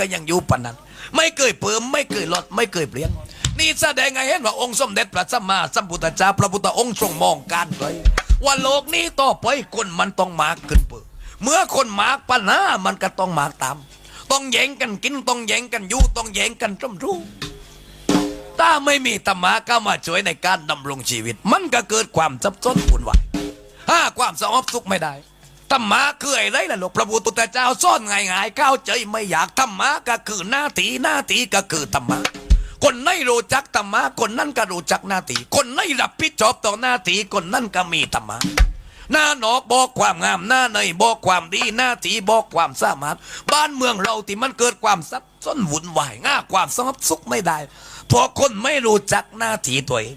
ก็ยังอยู่ปานนั้น ไม่เคยเพิ่มไม่เคยลดไม่เคยเปลี่ยน นี่แสดงให้เห็นว่าองค์สมเด็จพระสัมมาสัมพุทธเจ้าพระพุทธองค์ทรงมองการไกลว่าโลกนี้ต่อไปคนมันต้องมากขึ้นเปือเมื่อคนมากปัญหามันก็ต้องมากตาม ต้องแย่งกันกินต้องแย่งกันอยู่ต้องแย่งกันร่ำรู้ถ้าไม่มีธรรมะเข้ามาช่วยในการดำรงชีวิต มันก็เกิดความซับซ้นวุ่นวายห้าความสงบสุขไม่ได้ ธรรมะคืออะไรล่ะหลูกพระพุทธเจ้าสอนง่ายๆเข้าใจไม่อยากธรรมะก็คือหน้าที่หน้าทีก็คือธรรมะคนไหนรู้จักธรรมะคนนั้นก็รู้จักหน้าทีคนไหนรับผิดชอบต่อหน้าทีคนนั้นก็มีธรรมะหน้าหนอกบอกความงามหน้าในบอกความดีหน้าทีบอกความสามารถ บ้านเมืองเราที่มันเกิดความซับซ้อนวุ่นวายง่าความสงบสุขไม่ได้เพราะคนไม่รู้จักหน้าที่ตัวเอง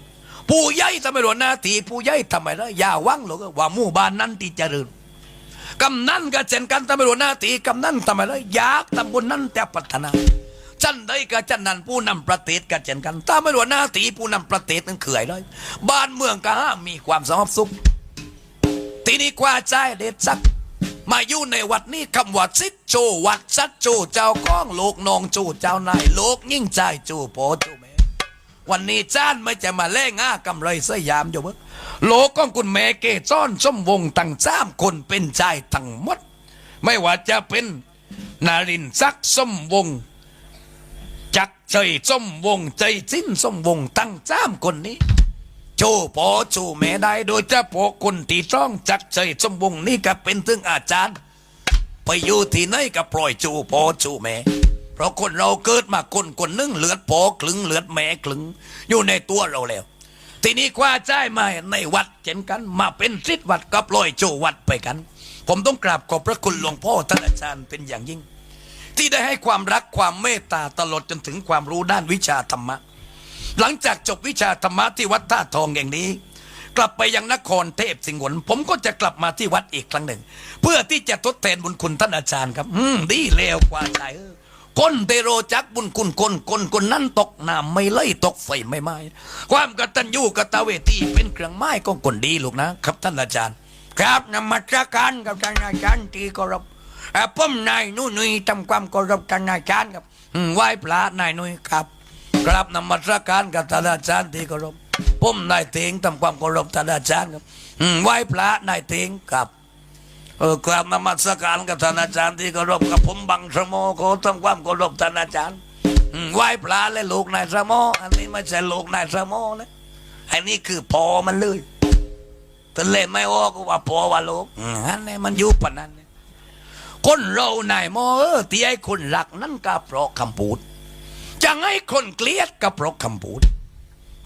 ผู้ใหญ่ทำไมรู้หน้าที่ผู้ใหญ่ทำไมล่ะอย่าวังหรอกว่าหมู่บ้านนั้นที่เจริญ กำนันก็เช่นกันทำไมรู้หน้าที่กำนันทำไมล่ะอยากตำบลนั้นแต่พัฒนาจันได้กับจันนันผู้นำประเทศกันเช่นกันถ้าไม่รู้หน้าที่ผู้นำประเทศนั้นเขื่อยเลย บ้านเมืองก็ห้ามมีความสงบสุขทีนี้กว่าใจเด็ดสักมาอยู่ในวัดนี้คำว่าซิดโจวัดซัดโจเจ้าก้องโลกนองโจเจ้านายโลกยิ่งใจโจโพโจ วันนี้จ้านไม่จะมาแล่ง่ากำไรสยามอยู่เบ้อโลกของคุณแม่เกจ้อนสมวงตั้งสามคนเป็นใจทั้งหมด ไม่ว่าจะเป็นนารินซักดิ์สมวง จักใจสมวงใจสิ้นสมวงตั้งสามคนนี้โจพอโจแม่ได้โดยเฉพาะคนที่จ้องจักใจสมวงนี่ก็เป็นถึงอาจารย์ ไปอยู่ที่ไหนก็ปล่อยจูพอจูแม่ เพราะคนเราเกิดมาคนคนหนึงเลือดพอคลึงเลือดแม่คลึง อยู่ในตัวเราแล้ว ทีนี้คว้าใจมาในวัดเช่นกัน มาเป็นศิษย์วัดก็ปลอยโจวัดไปกัน ผมต้องกราบขอบพระคุณหลวงพ่อท่านอาจารย์เป็นอย่างยิ่ง ที่ได้ให้ความรักความเมตตาตลอดจนถึงความรู้ด้านวิชาธรรมะ หลังจากจบวิชาธรรมะที่วัดท่าทองอย่างนี้กลับไปยังนครเทพสิงห์หนผมก็จะกลับมาที่วัดอีกครั้งหนึ่ง เพื่อที่จะทดแทนบุญคุณท่านอาจารย์ครับ อืม ดีเลวกว่าใจเออ คนเตโรจักบุญคุณคนคนคนนั้นตกน้ำไม่ไล่ตกไฟไม่ไหม้ความกตัญญูกตเวทีเป็นเครื่องไม้ของคนดีลูกนะครับท่านอาจารย์ ครับนมัสการกับท่านอาจารย์ที่เคารพผมนายนุ่ยนุยทำความเคารพท่านอาจารย์ครับไหว้พระนายนุยครับกราบนมัสการกับท่านอาจารย์ที่เคารพผมนายเทงทำความเคารพท่านอาจารย์ครับไหว้พระนายเทงครับ กราบนมัสการกับท่านอาจารย์ที่เคารพกับผมบังสมโมขอทำความเคารพท่านอาจารย์ไหว้พระและลูกนายสมโมอันนี้ไม่ใช่ลูกนายสมโมนะอันนี้คือพอมันเลยแต่เลไม่ออกว่าพอว่าลูกอันนี้มันอยู่ปนั้นคนเรานายมอเออที่ไอ้คนหลักนั่นก็เพราะคำพูดจะให้คนเกลียดกับเพราะคำพูด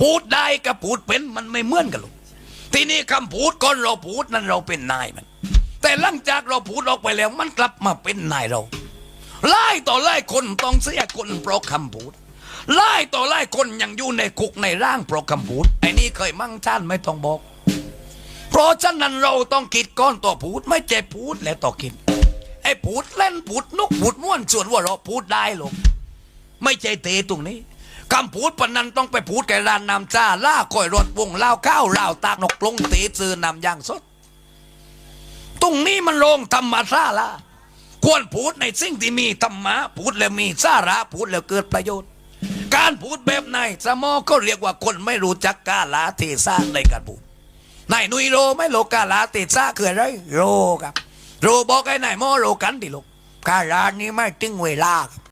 พูดได้กับพูดเป็นมันไม่เหมือนกันหรอกที่นี้คำพูดก่อนเราพูดนั้นเราเป็นนายมัน แต่หลังจากเราพูดออกไปแล้วมันกลับมาเป็นนายเราไล่ต่อไล่คนต้องเสียคนเพราะคำพูดไล่ต่อไล่คนยังอยู่ในคุกในร่างเพราะคำพูดไอ้นี่เคยมั่งท่านไม่ต้องบอก เพราะฉะนั้นเราต้องคิดก้อนต่อพูดไม่ใช่พูดแล้วต่อคิดไอ้พูดเล่นพูดนุกพูดม่วนส่วนว่าเราพูดได้หรอกไม่ใช่เตตรงนี้คำพูดปนนั้นต้องไปพูดแก่ร้านนำจ้าล่าคอยรถวงเล่าข้าวล่าวตากนกลงเตซื้อนำย่างสด ตรงนี้มันโรงธรรมชาละควรพูดในสิ่งที่มีธรรมะพูดแล้วมีสาระพูดแล้วเกิดประโยชน์ การพูดแบบไหนสมอก็เรียกว่าคนไม่รู้จักกาลาเทศะในการพูดนายนุยโรไม่โลกาลาเทศะคืออะไรโรครับโรบอกไอ้นายมอโรกันดิลูกกาลานี่ไม่ถึงเวลา